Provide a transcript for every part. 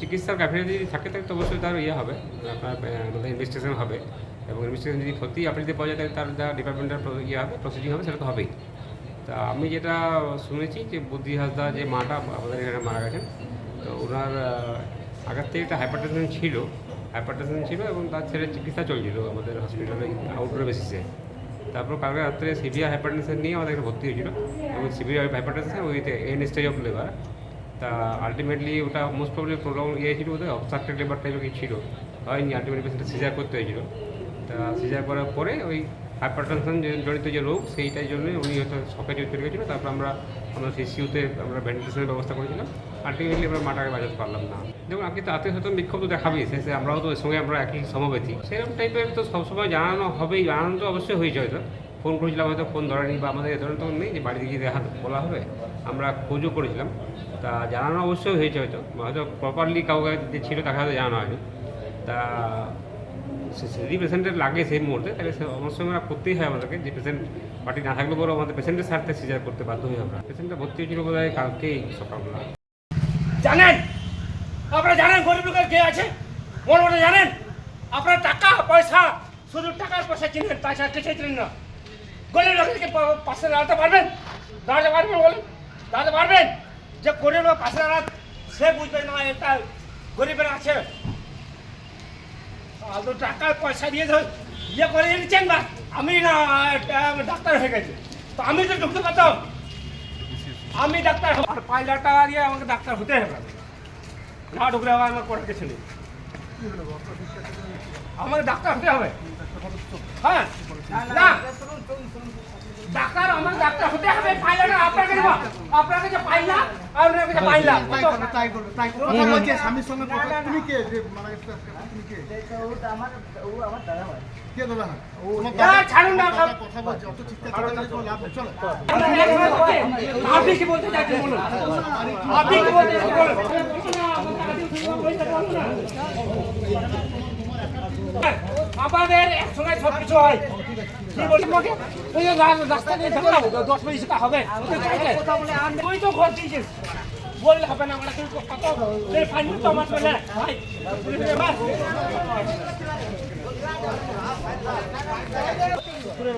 চিকিৎসার গাফিলতি যদি থাকে, তাহলে তো অবশ্যই তার ইয়ে হবে, আপনার ইনভেস্টিগেশন হবে। এবং ইনভেস্টিগেশন যদি ক্ষতি আপনি যদি পাওয়া যায়, তাহলে তার যা ডিপার্টমেন্টের ইয়ে হবে প্রসিডিং হবে, সেটা তো হবেই। তা আমি যেটা শুনেছি যে বুদ্ধি হাসদা যে মাটা আমাদের এখানে মারা গেছেন, তো ওনার আগের থেকে একটা হাইপারটেনশন ছিল হাইপারটেনশন ছিল এবং তার ছেলে চিকিৎসা চলছিল আমাদের হসপিটালে আউটডোর বেসিসে তারপর কালকে রাত্রে সিভিয়ার হাইপারটেনশন নিয়ে আমাদের ভর্তি হয়েছিল, এবং severe hypertension with an stage of labour তা আলটিমেটলি ওটা মোস্ট প্রবলি প্রবলেম ইয়ে ছিল ওদের অবস্ট্রাক্টেড লেবার টাইপের কিছু ছিল। হয়নি আলটিমেটলি পেশেন্টটা সিজার করতে হয়েছিল। তা সিজার করার পরে ওই হাইপারটেনশন জনিত যে রোগ, সেইটার জন্য উনি হয়তো শখে চলে গেছিল। তারপর আমরা আমরা সিসিউতে আমরা ভেন্টিলেশনের ব্যবস্থা করেছিলাম। আলটিমেটলি আমরা মাটাকে বাজাতে পারলাম না। দেখুন, আপনি তো আত্মীয় স্বজন বিক্ষোভ তো দেখাবেই। শেষে আমরাও তো ওই সঙ্গে আমরা একই সমবেতি। সেরকম টাইপের তো সবসময় জানানো হবেই। জানানো তো অবশ্যই হয়েছে হয়তো। ফোন করেছিলাম, হয়তো ফোন ধরেনি বা আমাদের এ ধরনের তো নেই যে বাড়িতে গিয়ে দেখা বলা হবে। আমরা খোঁজও করেছিলাম। তা জানানো অবশ্যই হয়েছে হয়তো হয়তো প্রপারলি কাউকে যে ছিল তাকে হয়তো জানানো হয়নি। তা যদি পেশেন্টের লাগে সেই মুহূর্তে, তাহলে অবশ্যই আমরা করতেই হয় আমাদেরকে। যে পেশেন্ট পার্টি না থাকলে পরেও আমাদের পেশেন্টের স্বার্থে সিজার করতে বাধ্য হই আমরা। পেশেন্টটা ভর্তি হয়েছিল বোধ হয় কালকেই সকালবেলা। জানেন? আপনারা জানেন গরিব লোকের কে আছে? মনে মনে জানেন? আপনার টাকা, পয়সা, শুধু টাকার পয়সা চিনেন তাছাড়া কিছু চিনেন না। গরিব লোকেরকে পা- পাশে দাঁড়াতে পারবেন দাঁড়াতে পারবেন বলেন? দাঁড়াতে পারবেন যে গরিব লোক পাশে দাঁড়ান সে বুঝবে না এটা গরিবের আছে। আলতো টাকার পয়সা দিয়ে ধর ইয়ে করে নিচ্ছেন না? আমি না ডাক্তার হয়ে গেছি। তো আমি তো ঢুকতে পারতাম। আমি ডাক্তার আর পাঁচ লাখ টাকা দিয়ে আমাকে ডাক্তার হতে হবে। না ঢুকলে আমার করার কিছু নেই। আমাকে ডাক্তার হতে হবে। হ্যাঁ। না। ডাক্তার আমার ডাক্তার হতে হবে। আপনার কাছে আপনার কাছে পাই আপনার কাছে পাই তাই করবে তাই করবে কথা বলছে স্বামীর সঙ্গে কথা তুমি কে? যে মারা গেছে তুমি কে? কে দেবে না তোমার দাদা- ছাড়ুন না, কথা বলছে অত চিৎকার করে লাভ নেই, চলো। আপনি কি বলতে চাইছেন বলুন? আপনি কি বলতে চাইছেন বলুন? আমাদের একসঙ্গে সব কিছু হয় রাস্তা নিয়ে দশ দশ পয়সা হবে। তুই তো ঘর দিয়েছিস। বললে হবে না, আমরা কিন্তু কত ফাইন তো আমার ভাই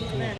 Amen.